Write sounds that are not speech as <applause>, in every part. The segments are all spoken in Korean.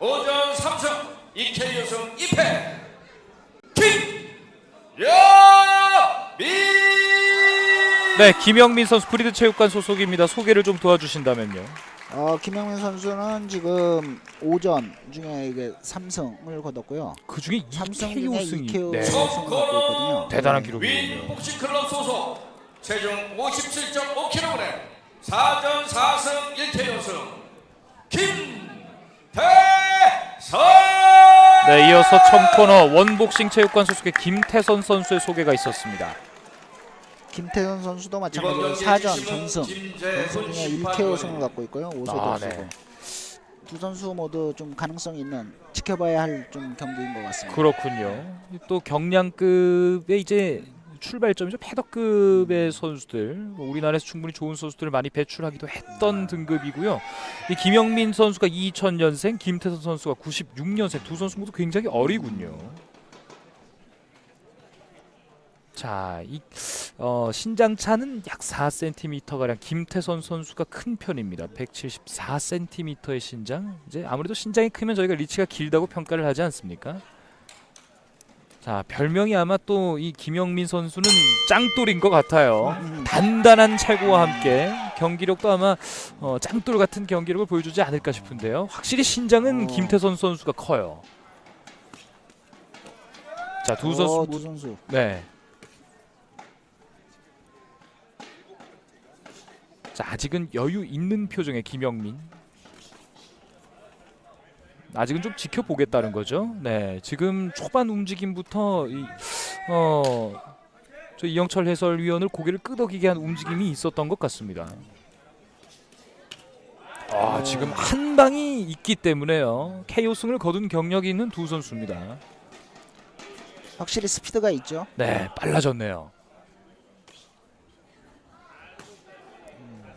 오전 3승 2K 여승 2패 김여민 네, 김영민 선수 브리드 체육관 소속입니다. 소개를 좀 도와주신다면요. 어, 김영민 선수는 지금 오전 중에 이게 3승을 거뒀고요. 그 중에 3승 2KO 중에 승이 2KO 네, 승을 갖고 있거든요. 대단한 네. 기록이군요. 윈 복싱클럽 소속 체중 57.5kg 4전 4승 1K 여승 김태선 네, 이어서 첨코너 원복싱 체육관 소속의 김태선 선수의 소개가 있었습니다. 김태현 선수도 마찬가지로 이번 4전 경기의 전승, 김재훈 전승 중에 심판위원. 1KO 승을 갖고 있고요. 5소도 아, 쓰고 네. 두 선수 모두 좀 가능성 있는 지켜봐야 할 좀 경기인 것 같습니다. 그렇군요. 또 경량급의 이제 출발점이죠. 패더급의 선수들, 뭐 우리나라에서 충분히 좋은 선수들을 많이 배출하기도 했던 등급이고요. 이 김영민 선수가 2000년생, 김태선 선수가 96년생 두 선수 모두 굉장히 어리군요. 자, 이 어, 신장 차는 약 4cm 가량 김태선 선수가 큰 편입니다. 174cm의 신장. 이제 아무래도 신장이 크면 저희가 리치가 길다고 평가를 하지 않습니까? 자, 별명이 아마 또 이 김영민 선수는 짱돌인 것 같아요. 음, 단단한 찰구와 함께 경기력도 아마 어, 짱돌 같은 경기력을 보여주지 않을까 싶은데요. 확실히 신장은 어. 김태선 선수가 커요. 자, 두 선수 어, 두 선수. 네. 자 아직은 여유 있는 표정의 김영민. 아직은 좀 지켜보겠다는 거죠. 네, 지금 초반 움직임부터 이, 어, 저 이영철 해설위원을 고개를 끄덕이게 한 움직임이 있었던 것 같습니다. 아, 지금 한 방이 있기 때문에요. KO 승을 거둔 경력이 있는 두 선수입니다. 확실히 스피드가 있죠. 네, 빨라졌네요.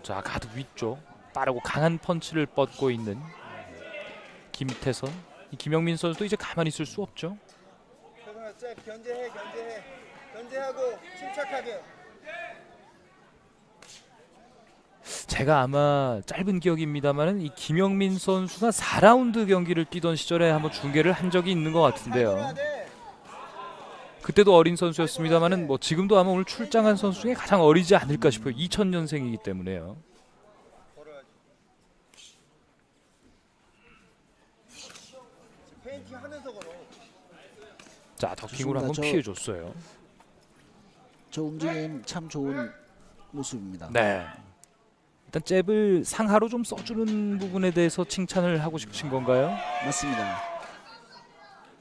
자, 가드 위쪽 빠르고 강한 펀치를 뻗고 있는 김태선. 이 김영민 선수도 이제 가만히 있을 수 없죠. 견제해 견제해 견제하고 침착하게 제가 아마 짧은 기억입니다만은 이 김영민 선수가 4라운드 경기를 뛰던 시절에 한번 중계를 한 적이 있는 것 같은데요. 그때도 어린 선수였습니다만은 뭐 지금도 아마 오늘 출장한 선수 중에 가장 어리지 않을까 싶어요. 2000년생이기 때문에요. 걸어야지 페인팅 하면서 걸어 자, 더킹으로 한번 저- 피해 줬어요. 저 움직임 참 좋은 모습입니다. 네. 일단 잽을 상하로 좀 써주는 부분에 대해서 칭찬을 하고 싶으신 건가요? 맞습니다.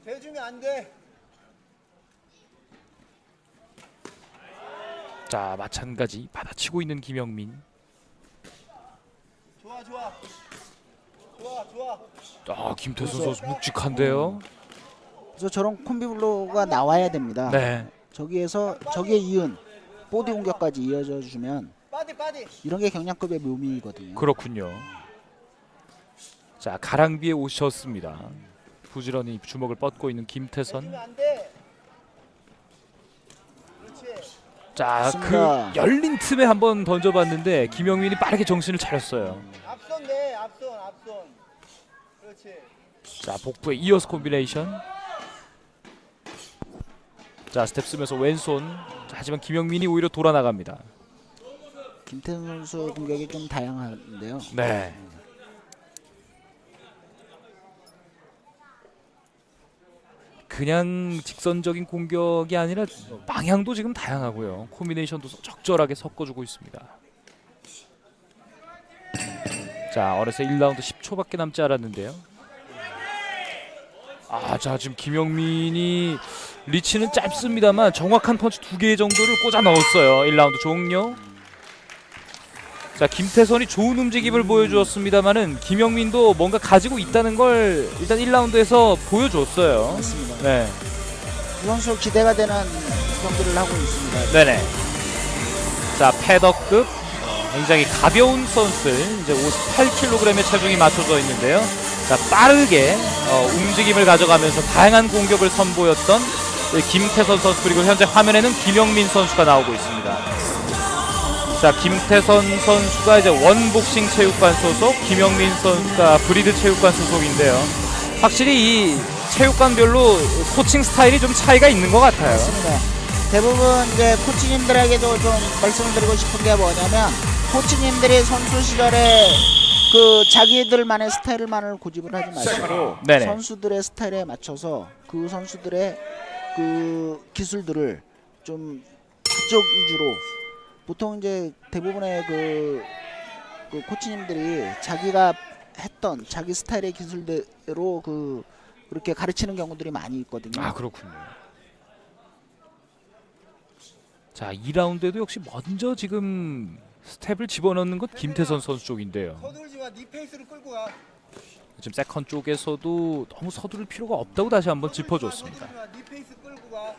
대주면 안 돼 자 마찬가지 받아치고 있는 김영민. 좋아 좋아 좋아 좋아 아 김태선 선수 묵직한데요. 그래서 저런 콤비블로가 나와야 됩니다. 네. 저기에서 저기에 이은 보디 공격까지 이어져 주면 이런 게 경량급의 묘미거든요. 그렇군요. 자 가랑비에 오셨습니다. 부지런히 주먹을 뻗고 있는 김태선. 자 그. 열린 틈에 한번 던져봤는데 김영민이 빠르게 정신을 차렸어요. 앞선 돼 앞선 앞선 그렇지 자 복부에 이어스 콤비네이션. 자 스텝 쓰면서 왼손. 자, 하지만 김영민이 오히려 돌아 나갑니다. 김태현 선수 공격이 좀 다양한데요. 네. 그냥 직선적인 공격이 아니라 방향도 지금 다양하고요. 코미네이션도 적절하게 섞어주고 있습니다. 자, 어느새 1라운드 10초밖에 남지 않았는데요. 아, 자 지금 김영민이 리치는 짧습니다만 정확한 펀치 두 개 정도를 꽂아 넣었어요. 1라운드 종료. 자 김태선이 좋은 움직임을 보여주었습니다만은 김영민도 뭔가 가지고 있다는 걸 일단 1라운드에서 보여줬어요. 맞습니다. 네, 두 선수 기대가 되는 경기를 하고 있습니다. 네네. 자 패더급 어, 굉장히 가벼운 선수들 이제 58kg의 체중이 맞춰져 있는데요. 자 빠르게 어, 움직임을 가져가면서 다양한 공격을 선보였던 이 김태선 선수 그리고 현재 화면에는 김영민 선수가 나오고 있습니다. 자 김태선 선수가 이제 원복싱 체육관 소속, 김영민 선수가 브리드 체육관 소속인데요. 확실히 이 체육관별로 코칭 스타일이 좀 차이가 있는 것 같아요. 맞습니다. 대부분 이제 코치님들에게도 좀 말씀을 드리고 싶은 게 뭐냐면 코치님들이 선수 시절에 그 자기들만의 스타일만을 고집을 하지 마시고 네네. 선수들의 스타일에 맞춰서 그 선수들의 그 기술들을 좀 그쪽 위주로 보통 이제 대부분의 그, 그 코치님들이 자기가 했던 자기 스타일의 기술대로 그 그렇게 가르치는 경우들이 많이 있거든요. 아 그렇군요. 자 2라운드에도 역시 먼저 지금 스텝을 집어넣는 것 김태선 선수 쪽인데요. 서두르지 마. 네 페이스로 끌고 가. 지금 세컨 쪽에서도 너무 서두를 필요가 없다고 다시 한번 짚어줬습니다. 서두르지 마. 네 페이스 끌고 가.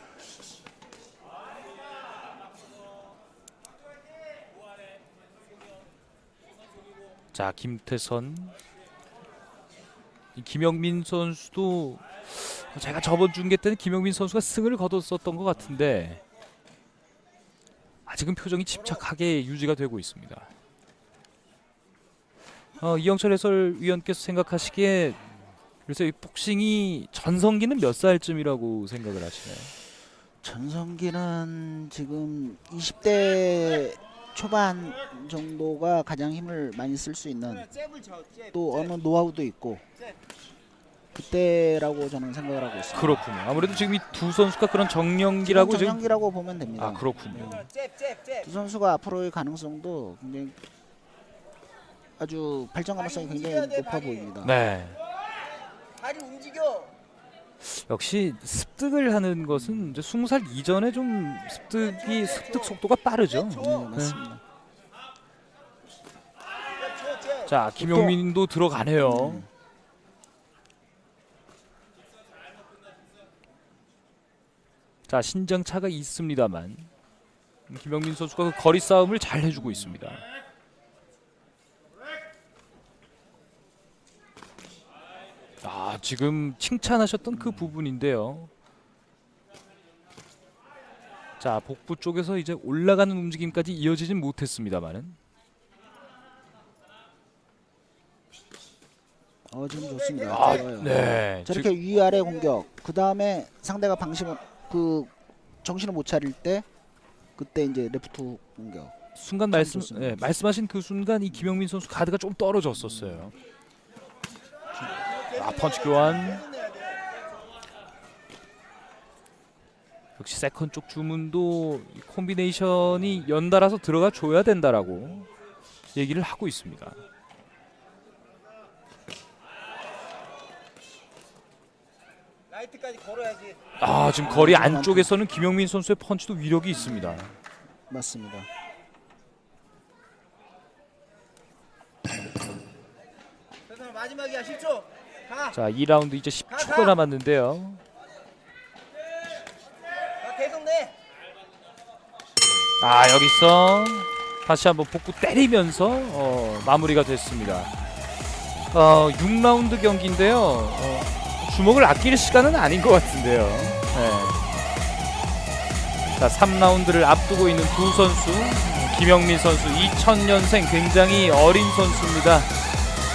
자 김태선, 이 김영민 선수도 제가 저번 중계 때는 김영민 선수가 승을 거뒀었던 것 같은데 아직은 표정이 침착하게 유지가 되고 있습니다. 어, 이영철 해설위원께서 생각하시기에 그래서 이 복싱이 전성기는 몇 살쯤이라고 생각을 하시나요? 전성기는 지금 20대 초반 정도가 가장 힘을 많이 쓸 수 있는. 또 잽. 어느 노하우도 있고 그때라고 저는 생각을 하고 있습니다. 그렇군요. 아무래도 지금 이 두 선수가 그런 정령기라고 지금 전성기라고 보면 됩니다. 아 그렇군요. 잽. 두 선수가 앞으로의 가능성도 굉장히 아주 발전 가능성이 굉장히 높아 보입니다. 네. 다리 움직여. 역시 습득을 하는 것은 이제 20살 이전에 좀 습득이 습득 속도가 빠르죠. 네, 맞습니다. 잽 쳐, 잽. 자, 김용민도 들어가네요. 음. 자, 신장 차가 있습니다만 김영민 선수가 그 거리 싸움을 잘 해주고 있습니다. 아, 지금 칭찬하셨던 그 부분인데요. 자, 복부 쪽에서 이제 올라가는 움직임까지 이어지진 못했습니다만은 어 지금 좋습니다. 아, 좋아요. 네. 저렇게 위아래 공격. 그 다음에 상대가 방심을 그 정신을 못 차릴 때 그때 이제 레프트 공격. 순간 말씀 좋습니다. 예, 말씀하신 그 순간 이 김영민 선수 카드가 좀 떨어졌었어요. 아 펀치 교환. 역시 세컨 쪽 주문도 이 콤비네이션이 연달아서 들어가 줘야 된다라고 얘기를 하고 있습니다. 라이트까지 걸어야지. 아 지금 거리 안쪽에서는 김영민 선수의 펀치도 위력이 있습니다. 맞습니다. 그래서 마지막이야 10초. 가. 자 2라운드 이제 10초가 남았는데요. 가 계속 내. 아 여기서 다시 한번 복부 때리면서 어, 마무리가 됐습니다. 어, 6라운드 경기인데요. 어, 주먹을 아낄 시간은 아닌 것 같은데요. 네. 자 3라운드를 앞두고 있는 두 선수 김영민 선수 2000년생 굉장히 어린 선수입니다.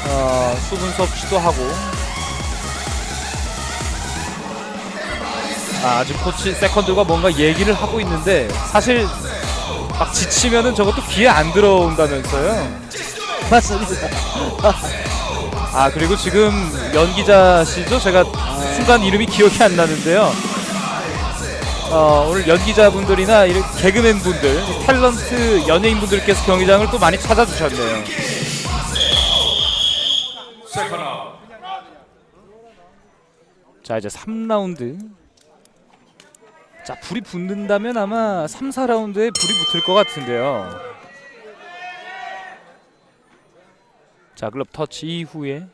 어, 수분 섭취도 하고 아, 아직 코치 세컨드가 뭔가 얘기를 하고 있는데 사실 막 지치면은 저것도 귀에 안 들어온다면서요. 맞습니다. 아 그리고 지금 연기자시죠? 제가 순간 이름이 기억이 안 나는데요. 어, 오늘 연기자분들이나 이런 개그맨 분들, 탤런트 연예인 분들께서 경기장을 또 많이 찾아주셨네요. 자 이제 3라운드. 자 불이 붙는다면 아마 3, 4라운드에 불이 붙을 것 같은데요. 자 글럽 터치 이후에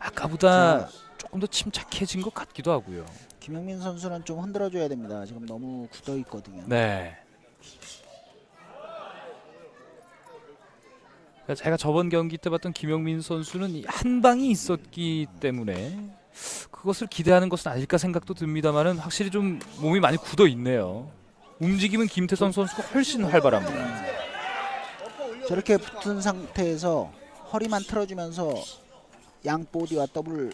아까보다 조금 더 침착해진 것 같기도 하고요. 김영민 선수는 좀 흔들어줘야 됩니다. 지금 너무 굳어 있거든요. 네. 제가 저번 경기 때 봤던 김영민 선수는 이한 방이 있었기 때문에 그것을 기대하는 것은 아닐까 생각도 듭니다만은 확실히 좀 몸이 많이 굳어 있네요. 움직임은 김태선 선수가 훨씬 활발합니다. 저렇게 붙은 상태에서 허리만 틀어주면서 양 보디와 더블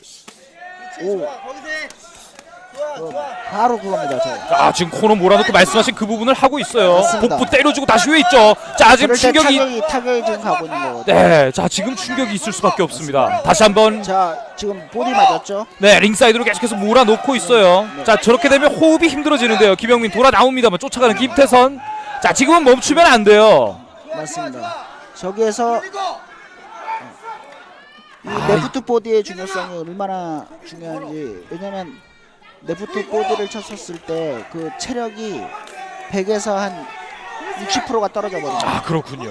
오. 어, 바로 그겁니다. 저. 아 지금 코너 몰아놓고 말씀하신 그 부분을 하고 있어요. 맞습니다. 복부 때려주고 다시 왜 있죠? 자 지금 그럴 때 충격이 타격이 타격이 지금 가고 있는 거거든요. 네, 자 지금 충격이 있을 수밖에 없습니다. 다시 한번 자 지금 보디 맞았죠? 네 링사이드로 계속해서 몰아놓고 있어요. 자 저렇게 되면 호흡이 힘들어지는데요. 김영민 돌아 나옵니다만 쫓아가는 김태선. 자 지금은 멈추면 안 돼요. 맞습니다. 저기에서 이 레프트 보디의 중요성이 얼마나 중요한지 왜냐면 레프트 보디를 쳤었을 때 그 체력이 100에서 한 60%가 떨어져 버립니다. 아 그렇군요.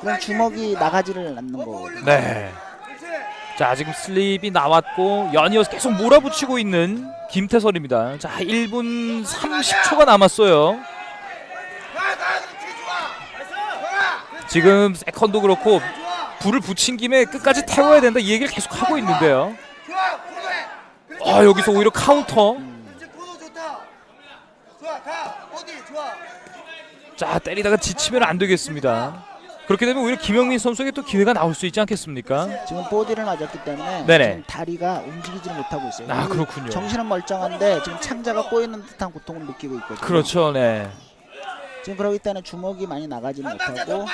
그럼 주먹이 나가지를 않는 거거든요. 네. 그렇지 자 지금 슬립이 나왔고 연이어서 계속 몰아붙이고 있는 김태선입니다. 자 1분 30초가 남았어요. 가가 그렇지 좋아 나이스 지금 세컨도 그렇고 불을 붙인 김에 끝까지 태워야 된다 이 얘기를 계속 하고 있는데요. 아 여기서 오히려 카운터. 자 때리다가 지치면 안 되겠습니다. 그렇게 되면 오히려 김영민 선수에게 또 기회가 나올 수 있지 않겠습니까? 지금 보디를 맞았기 때문에 네네. 지금 다리가 움직이지를 못하고 있어요. 아이 그렇군요. 정신은 멀쩡한데 지금 창자가 꼬이는 듯한 고통을 느끼고 있거든요. 그렇죠, 네. 지금 그러기 때문에 주먹이 많이 나가지 못하고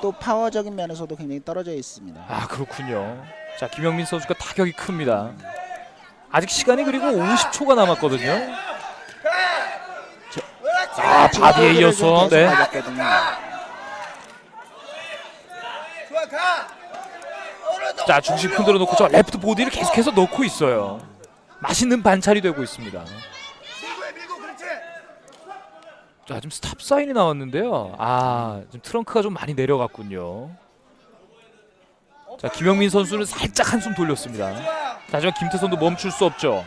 또 파워적인 면에서도 굉장히 떨어져 있습니다. 아 그렇군요. 자 김영민 선수가 타격이 큽니다. 아직 시간이 그리고 50초가 남았거든요. 아 바디에 이어서 네. 맞았거든요. 자 중심 흔들어 놓고 저 레프트 보디를 계속해서 넣고 있어요. 맛있는 반찬이 되고 있습니다. 자 지금 스탑 사인이 나왔는데요. 아 지금 트렁크가 좀 많이 내려갔군요. 자 김영민 선수는 살짝 한숨 돌렸습니다. 하지만 김태선도 멈출 수 없죠.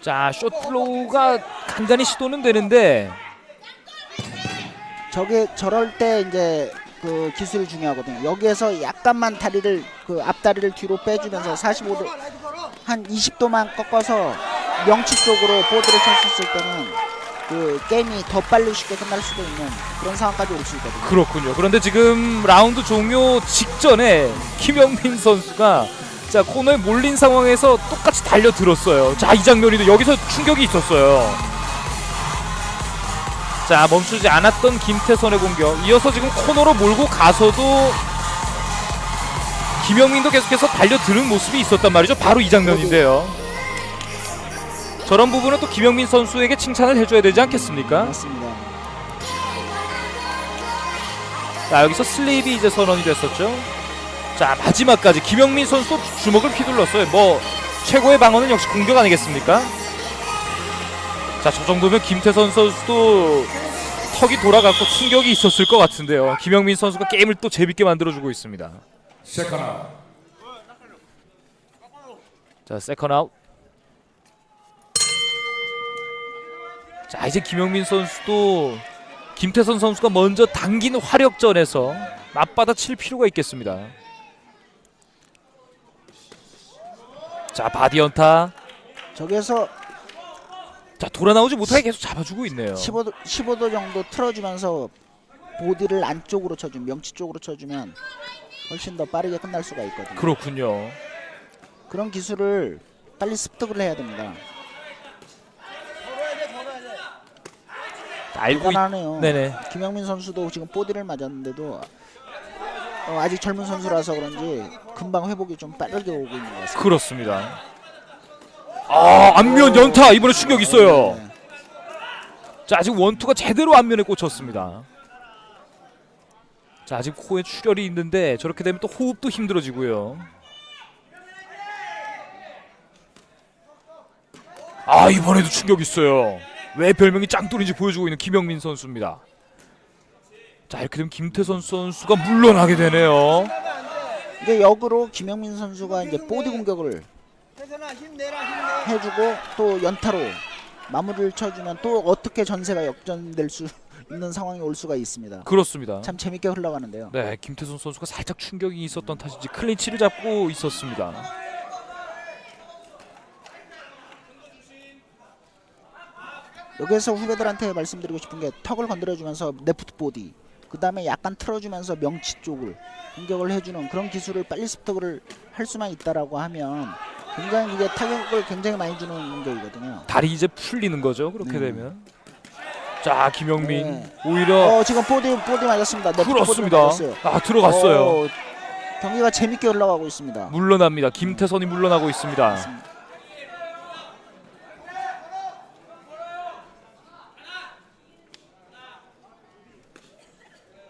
자, 숏플로우가 간간히 시도는 되는데 저게 저럴 때 이제 그 기술이 중요하거든요. 여기에서 약간만 다리를 그 앞다리를 뒤로 빼주면서 45도 걸어 라이트 걸어 한 20도만 꺾어서 명치 쪽으로 보드를 쳤었을 때는 그 게임이 더 빨리 쉽게 끝날 수도 있는 그런 상황까지 올 수 있거든요. 그렇군요. 그런데 지금 라운드 종료 직전에 김영민 선수가 자 코너에 몰린 상황에서 똑같이 달려들었어요. 자 이 장면이도 여기서 충격이 있었어요. 자 멈추지 않았던 김태선의 공격. 이어서 지금 코너로 몰고 가서도 김영민도 계속해서 달려드는 모습이 있었단 말이죠. 바로 이 장면인데요. 저런 부분은 또 김영민 선수에게 칭찬을 해줘야 되지 않겠습니까? 맞습니다. 자 여기서 슬립이 이제 선언이 됐었죠. 자 마지막까지 김영민 선수도 주먹을 휘둘렀어요. 뭐 최고의 방어는 역시 공격 아니겠습니까? 자 저 정도면 김태선 선수도 턱이 돌아갔고 충격이 있었을 것 같은데요. 김영민 선수가 게임을 또 재밌게 만들어주고 있습니다. 세컨 아웃 자 세컨 아웃. 자 이제 김영민 선수도 김태선 선수가 먼저 당긴 화력전에서 맞받아 칠 필요가 있겠습니다. 자 바디 연타. 저기에서 자 돌아 나오지 못하게 계속 잡아주고 있네요. 15도 15도 정도 틀어주면서 보드를 안쪽으로 쳐주면 명치 쪽으로 쳐주면 훨씬 더 빠르게 끝날 수가 있거든요. 그렇군요. 그런 기술을 빨리 습득을 해야 됩니다. 걸어야 돼 걸어야 돼 알고 있. 대단하네요. 네네. 김영민 선수도 지금 보디를 맞았는데도 어, 아직 젊은 선수라서 그런지 금방 회복이 좀 빠르게 오고 있는 것 같습니다. 그렇습니다. 아 안면 연타 이번에 충격 있어요. 네. 자 지금 원투가 제대로 안면에 꽂혔습니다. 자 지금 코에 출혈이 있는데 저렇게 되면 또 호흡도 힘들어지고요. 아 이번에도 충격 있어요. 왜 별명이 짱돌인지 보여주고 있는 김영민 선수입니다. 자 이렇게 되면 김태선 선수가 물러나게 되네요. 이제 역으로 김영민 선수가 이제 보디 공격을 해주고 또 연타로 마무리를 쳐주면 또 어떻게 전세가 역전될 수 있는 상황이 올 수가 있습니다. 그렇습니다. 참 재밌게 흘러가는데요. 네, 김태선 선수가 살짝 충격이 있었던 탓인지 클린치를 잡고 있었습니다. 여기에서 후배들한테 말씀드리고 싶은 게 턱을 건드려주면서 레프트 보디 그 다음에 약간 틀어주면서 명치 쪽을 공격을 해주는 그런 기술을 빨리 습득을 할 수만 있다라고 하면 굉장히 이게 타격을 굉장히 많이 주는 공격이거든요. 다리 이제 풀리는 거죠. 그렇게 네. 되면. 자 김영민 네. 오히려 어 지금 보디 보디 맞았습니다. 네. 맞았어요. 아 들어갔어요. 어, 경기가 재밌게 흘러가고 있습니다. 물러납니다. 김태선이 물러나고 있습니다.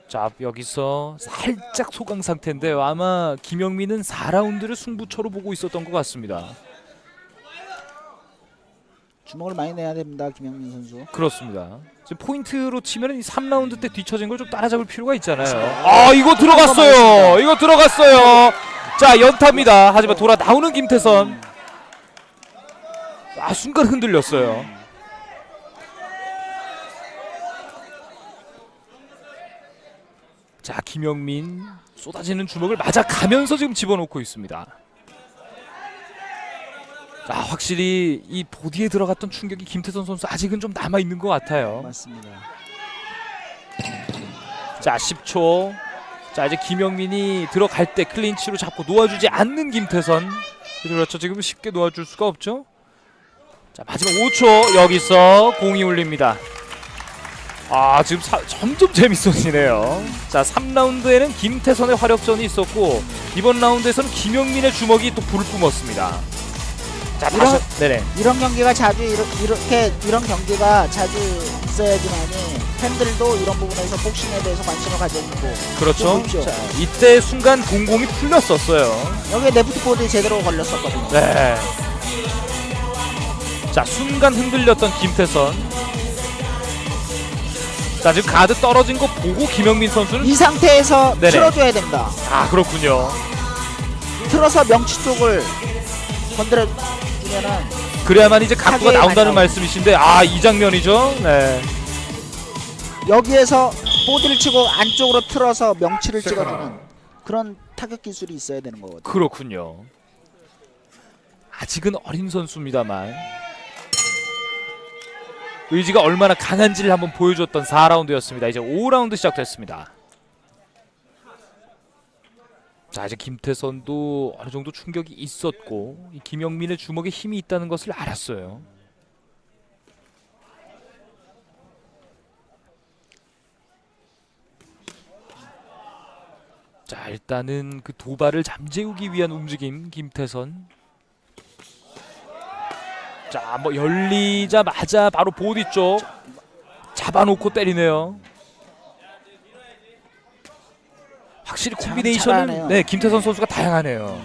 자 여기서 살짝 소강 상태인데요. 아마 김영민은 4라운드를 승부처로 보고 있었던 것 같습니다. 주먹을 많이 내야 됩니다, 김영민 선수. 그렇습니다. 지금 포인트로 치면 이 3라운드 때 뒤처진 걸 좀 따라잡을 필요가 있잖아요. 아 이거 들어갔어요. 이거 들어갔어요. 자 연타입니다. 하지만 돌아 나오는 김태선. 아 순간 흔들렸어요. 자 김영민 쏟아지는 주먹을 맞아 가면서 지금 집어넣고 있습니다. 자 확실히 이 보디에 들어갔던 충격이 김태선 선수 아직은 좀 남아 있는 것 같아요. 맞습니다. 자 10초. 자 이제 김영민이 들어갈 때 클린치로 잡고 놓아주지 않는 김태선. 그렇죠. 지금 쉽게 놓아줄 수가 없죠. 자 마지막 5초 여기서 공이 울립니다. 아 지금 사- 점점 재밌어지네요. 자 3라운드에는 김태선의 화력전이 있었고 이번 라운드에서는 김영민의 주먹이 또 불을 뿜었습니다. 자 이런- 다시 네네 이런 경기가 자주 이렇, 이렇게 이런 경기가 자주 있어야지만이 팬들도 이런 부분에서 복싱에 대해서 관심을 가져주고 그렇죠. 좀 보십시오. 자, 이때 순간 공공이 풀렸었어요. 여기에 레프트 보드에 제대로 걸렸었거든요. 네. 자 순간 흔들렸던 김태선. 자 지금 가드 떨어진 거 보고 김영민 선수는 이 상태에서 네네. 틀어줘야 됩니다. 아 그렇군요. 틀어서 명치 쪽을 건드려 주면은 그래야만 이제 각도가 타격이 나온다는 많이 말씀이신데 아 이 장면이죠. 네. 여기에서 보드를 치고 안쪽으로 틀어서 명치를 찍어주는 그런 타격 기술이 있어야 되는 거거든요. 그렇군요. 아직은 어린 선수입니다만 의지가 얼마나 강한지를 한번 보여줬던 4라운드였습니다. 이제 5라운드 시작됐습니다. 자 이제 김태선도 어느 정도 충격이 있었고 이 김영민의 주먹에 힘이 있다는 것을 알았어요. 자 일단은 그 도발을 잠재우기 위한 움직임 김태선 자 뭐 열리자마자 바로 보디 쪽 잡아놓고 때리네요 확실히 참 콤비네이션은 잘하네요. 네 김태선 선수가 다양하네요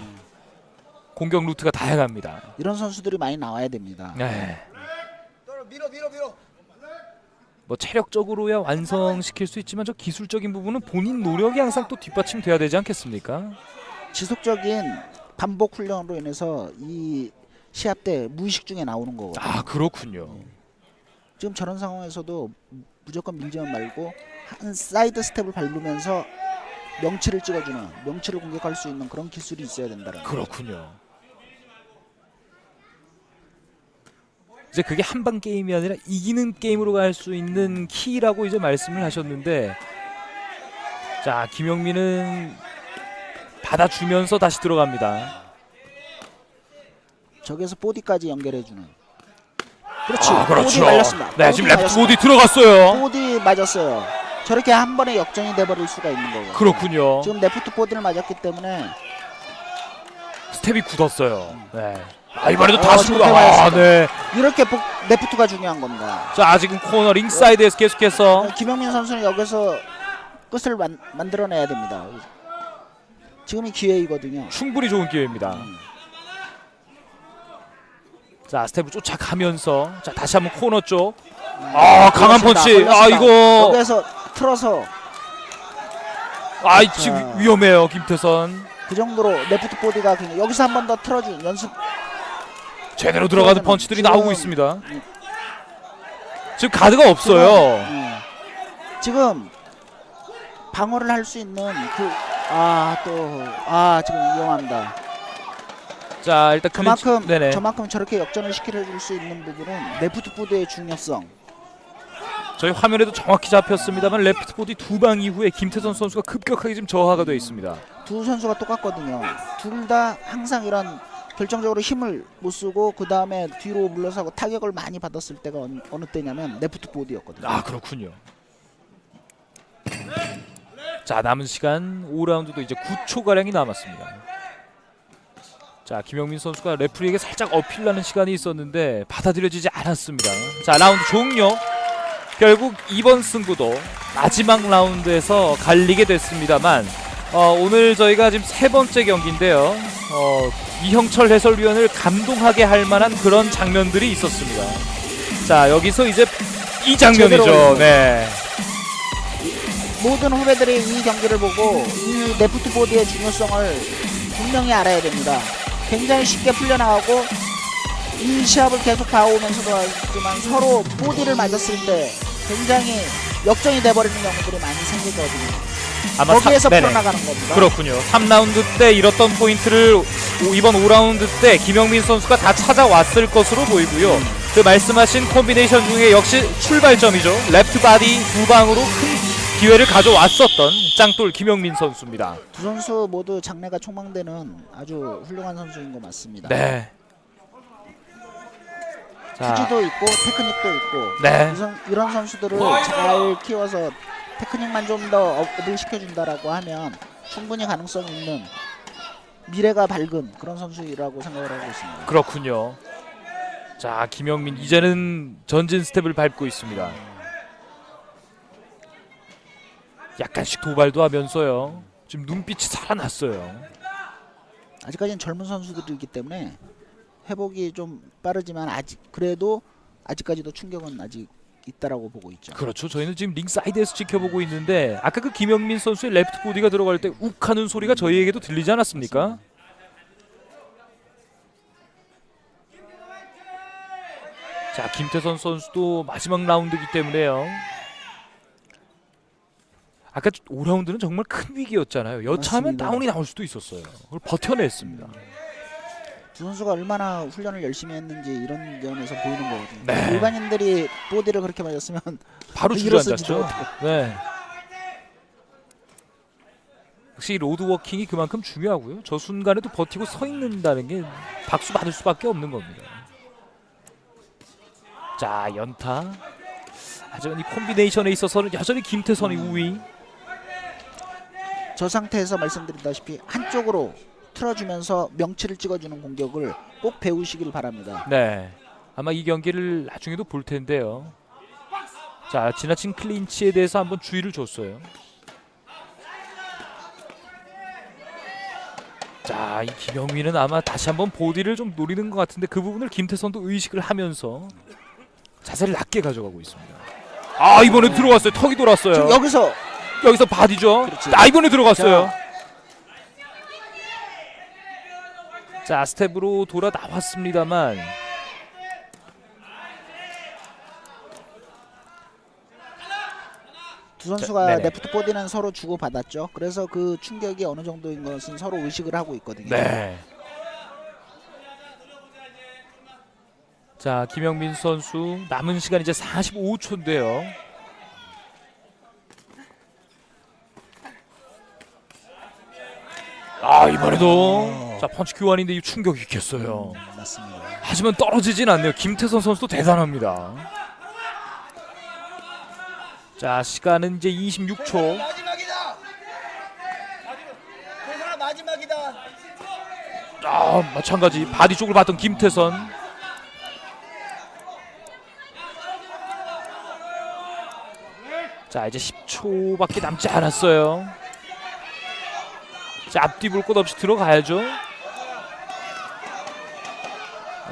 공격 루트가 다양합니다 이런 선수들이 많이 나와야 됩니다. 네. 밀어 밀어 밀어 뭐 체력적으로야 완성시킬 수 있지만 저 기술적인 부분은 본인 노력이 항상 또 뒷받침돼야 되지 않겠습니까? 지속적인 반복 훈련으로 인해서 이 시합 때 무의식 중에 나오는 거거든요. 아 그렇군요. 지금 저런 상황에서도 무조건 밀지만 말고 한 사이드 스텝을 밟으면서 명치를 찍어주는 명치를 공격할 수 있는 그런 기술이 있어야 된다는 거. 그렇군요. 이제 그게 한 방 게임이 아니라 이기는 게임으로 갈 수 있는 키라고 이제 말씀을 하셨는데 자 김영민은 받아주면서 다시 들어갑니다. 저기서 보디까지 연결해주는. 그렇지. 아 보디 말렸습니다. 네 지금 레프트 맞았습니다. 보디 들어갔어요. 보디 맞았어요. 저렇게 한 번에 역전이 돼버릴 수가 있는 거고. 그렇군요. 지금 레프트 보디를 맞았기 때문에 스텝이 굳었어요. 네. 아 이번에도 어, 다시 굳어. 아 맞았습니다. 네. 이렇게 복, 레프트가 중요한 겁니다. 자 지금 코너 링사이드에서 계속해서 김영민 선수는 여기서 끝을 만, 만들어내야 됩니다. 지금이 기회이거든요. 충분히 좋은 기회입니다. 자 스텝을 쫓아가면서 자 다시 한번 코너 쪽. 아 강한. 펀치. 아. 이거 여기서 틀어서 아 이 지금 위험해요 김태선. 그 정도로 레프트 보디가 굉장히 여기서 한 번 더 틀어준 연습 제대로 들어가는 펀치들이 나오고 있습니다. 지금 가드가 없어요. 음. 지금 방어를 할 수 있는 그 아 또 아 지금 위험합니다. 자 일단 그만큼 네네. 저만큼 저렇게 역전을 시켜줄 수 있는 부분은 레프트 보드의 중요성. 저희 화면에도 정확히 잡혔습니다만 레프트 보디 두방 이후에 김태선 선수가 급격하게 지금 저하가 되어 있습니다. 두 선수가 똑같거든요. 둘 다 항상 이런 결정적으로 힘을 못 쓰고 그 다음에 뒤로 물러서고 타격을 많이 받았을 때가 어느, 때냐면 레프트 보디였거든요. 아 그렇군요. 자 남은 시간 5라운드도 이제 9초 가량이 남았습니다. 자 김영민 선수가 레프리에게 살짝 어필하는 시간이 있었는데 받아들여지지 않았습니다. 자 라운드 종료. 결국 이번 승부도 마지막 라운드에서 갈리게 됐습니다만 어, 오늘 저희가 지금 세 번째 경기인데요. 어, 이형철 해설위원을 감동하게 할 만한 그런 장면들이 있었습니다. 자 여기서 이제 이 장면이죠. 네. 모든 후배들이 이 경기를 보고 이 레프트 보디의 중요성을 분명히 알아야 됩니다. 굉장히 쉽게 풀려나가고 이 시합을 계속 봐오면서도 알지만 서로 보디를 맞았을 때 굉장히 역전이 돼버리는 경우들이 많이 생기거든요. 아마 거기에서 사- 네네. 풀어나가는 겁니다. 그렇군요. 3라운드 때 잃었던 포인트를 오- 이번 5라운드 때 김영민 선수가 다 찾아왔을 것으로 보이고요. 그 말씀하신 콤비네이션 중에 역시 출발점이죠. 레프트 바디 두 방으로 큰 기회를 가져왔었던 짱돌 김영민 선수입니다. 두 선수 모두 장래가 촉망되는 아주 훌륭한 선수인 것 맞습니다. 네. 자, 투지도 있고 테크닉도 있고 네. 이 선- 이런 선수들을 잘 키워서 테크닉만 좀 더 업을 시켜준다라고 하면 충분히 가능성 있는 미래가 밝은 그런 선수라고 생각을 하고 있습니다. 그렇군요. 자, 김영민 이제는 전진 스텝을 밟고 있습니다. 약간씩 도발도 하면서요. 지금 눈빛이 살아났어요. 아직까지는 젊은 선수들이기 때문에 회복이 좀 빠르지만 아직 그래도 아직까지도 충격은 아직 있다라고 보고 있죠. 그렇죠. 저희는 지금 링 사이드에서 지켜보고 있는데 아까 그 김영민 선수의 레프트 보디가 들어갈 때 욱하는 소리가 저희에게도 들리지 않았습니까? 자 김태선 선수도 마지막 라운드이기 때문에요. 아까 5라운드는 정말 큰 위기였잖아요. 여차하면 맞습니다. 다운이 나올 수도 있었어요. 그걸 버텨냈습니다. 두 선수가 얼마나 훈련을 열심히 했는지 이런 점에서 보이는 거거든요. 네. 일반인들이 보디를 그렇게 맞았으면 바로 주저앉았죠. 네. 역시 이 로드워킹이 그만큼 중요하고요. 저 순간에도 버티고 서 있는다는 게 박수 받을 수밖에 없는 겁니다. 자 연타. 하지만 이 콤비네이션에 있어서는 여전히 김태선이 우위. 저 상태에서 말씀드린다시피 한쪽으로 틀어주면서 명치를 찍어주는 공격을 꼭 배우시길 바랍니다. 네. 아마 이 경기를 나중에도 볼 텐데요. 자 지나친 클린치에 대해서 한번 주의를 줬어요. 자, 이 김영민은 아마 다시 한번 보디를 좀 노리는 것 같은데 그 부분을 김태선도 의식을 하면서 자세를 낮게 가져가고 있습니다. 아 이번에 들어갔어요. 턱이 돌았어요. 지금 여기서 여기서 바디죠. 아 이번에 들어갔어요. 자 스텝으로 돌아 나왔습니다만 두 선수가 네네. 레프트 보디는 서로 주고 받았죠. 그래서 그 충격이 어느 정도인 것은 서로 의식을 하고 있거든요. 네. 자 김영민 선수 남은 시간 이제 45초인데요. 아 이번에도 자 펀치 교환인데 이 충격이 있겠어요. 음, 맞습니다. 하지만 떨어지진 않네요. 김태선 선수도 대단합니다. 자 시간은 이제 26초. 마지막이다. 대선아 마지막이다. 아 마찬가지 바디 쪽을 봤던 김태선. 자 이제 10초밖에 남지 않았어요. 자 앞뒤 볼 것 없이 들어가야죠.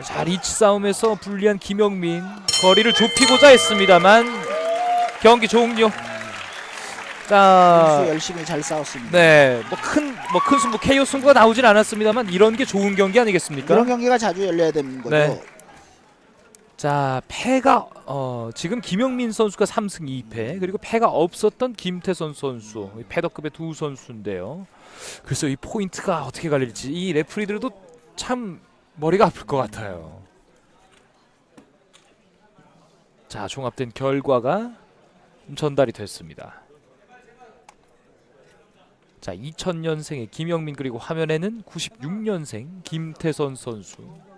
자 리치 싸움에서 불리한 김영민 거리를 좁히고자 했습니다만 경기 종료. 자 열심히 잘 싸웠습니다. 네, 뭐 큰 뭐 큰 승부 KO 승부가 나오진 않았습니다만 이런 게 좋은 경기 아니겠습니까? 이런 경기가 자주 열려야 되는 거죠. 네. 자, 패가 어, 지금 김영민 선수가 3승 2패 그리고 패가 없었던 김태선 선수 이 패더급의 두 선수인데요. 그래서 이 포인트가 어떻게 갈릴지 이 레프리들도 참 머리가 아플 것 같아요. 자, 종합된 결과가 전달이 됐습니다. 자, 2000년생의 김영민 그리고 화면에는 96년생 김태선 선수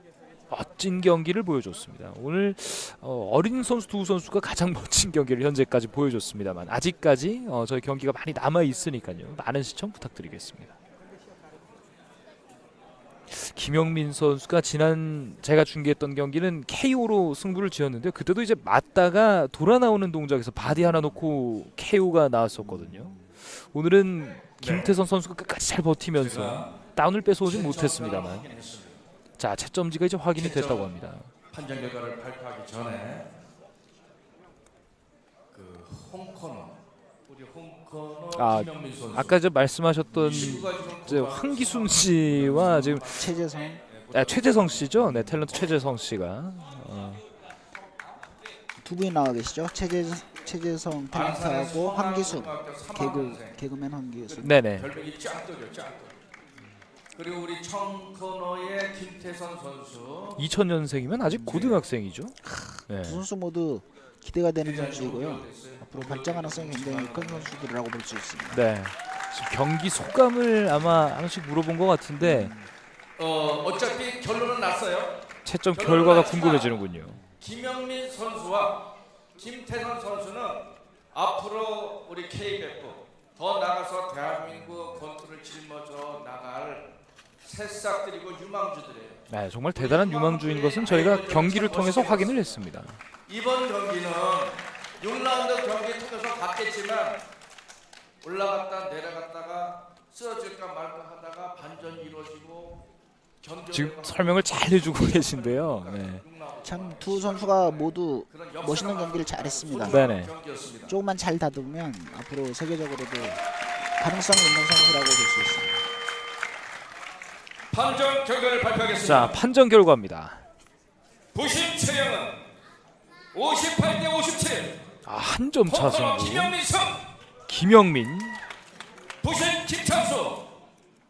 멋진 경기를 보여줬습니다. 오늘 어, 어린 선수 두 선수가 가장 <laughs> 멋진 경기를 현재까지 보여줬습니다만 아직까지 어, 저희 경기가 많이 남아 있으니까요. 많은 시청 부탁드리겠습니다. 김영민 선수가 지난 제가 중계했던 경기는 KO로 승부를 지었는데 그때도 이제 맞다가 돌아 나오는 동작에서 바디 하나 놓고 KO가 나왔었거든요. 오늘은 김태선 선수가 끝까지 잘 버티면서 다운을 뺏어오진 못했습니다만 자 채점지가 이제 확인이 됐다고 합니다. 판정 결과를 발표하기 전에 그 홍코너 우리 홍코너 아, 김영민 선수 아까 저 말씀하셨던 이제 황기순 씨와 지금 최재성 아, 최재성 씨죠? 네 탤런트 최재성 씨가 어, 두 분이 나와 계시죠? 최재성 최재성 탤런트하고 황기순 개그 개그맨 황기순. 네네 별명이 짱돌이요 짱돌 그리고 우리 청코너의 김태선 선수 2000년생이면 아직 고등학생이죠. 네. 두 선수 모두 기대가 되는 선수이고요. 앞으로 발전 가능성이 굉장히 큰 선수들이라고 볼 수 있습니다. 네. 지금 경기 소감을 아마 하나씩 물어본 것 같은데 어 어차피 결론은 났어요 채점 결과가 궁금해지는군요. 김영민 선수와 김태선 선수는 앞으로 우리 KBF 더 나가서 대한민국 권투를 짊어져 나갈 새싹들이고 유망주들이에요. 네, 정말 대단한 유망주인 것은 저희가 경기를 통해서 확인을 했습니다. 이번 경기는 6라운드 경기 통해서 봤겠지만 올라갔다 내려갔다가 쓰러질까 말까 하다가 반전이 이루어지고 지금 설명을 잘 해주고 계신데요. 네. 6라운드. 참두 선수가 모두 멋있는 경기를 잘했습니다. 네네. 조금만 잘 다듬으면 앞으로 세계적으로도 가능성이 있는 선수라고 볼 수 있습니다. 판정 결과를 발표하겠습니다. 자 판정 결과입니다. 부심 체형은 58대 57. 아, 한 점 차 포커 승부. 김영민 승. 김영민. 부심 김창수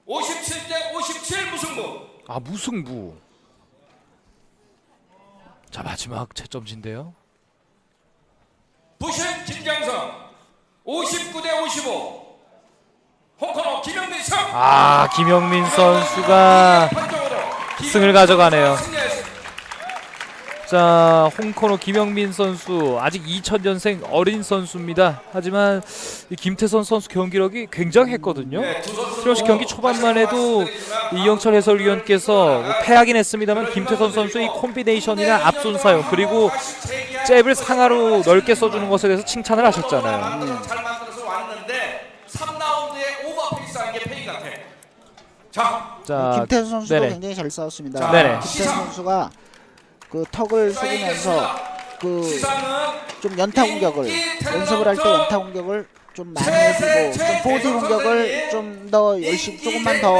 57대 57 무승부. 아 무승부. 자 마지막 채점진데요. 부심 김장성 59대 55. 아 김영민 선수가 승을 가져가네요. 자 홍코너 김영민 선수 아직 2000년생 어린 선수입니다. 하지만 이 김태선 선수 경기력이 굉장했거든요. 프로시 경기 초반만 해도 이영철 해설위원께서 뭐 패하긴 했습니다만 김태선 선수의 콤비네이션이나 앞손 사용 그리고 잽을 상하로 넓게 써주는 것에 대해서 칭찬을 하셨잖아요. 잘 만들어서 왔는데 3라운드에 오버페이스한 게 페이 같아. 자, 자 김태수 선수도 네네. 굉장히 잘 싸웠습니다. 자, 네네. 김태수 시상. 선수가 그 턱을 속이면서 그 좀 연타 공격을 연습을 할 때 연타 공격을 좀 많이 해주고 좀 포드 공격을 좀 더 열심히 조금만 더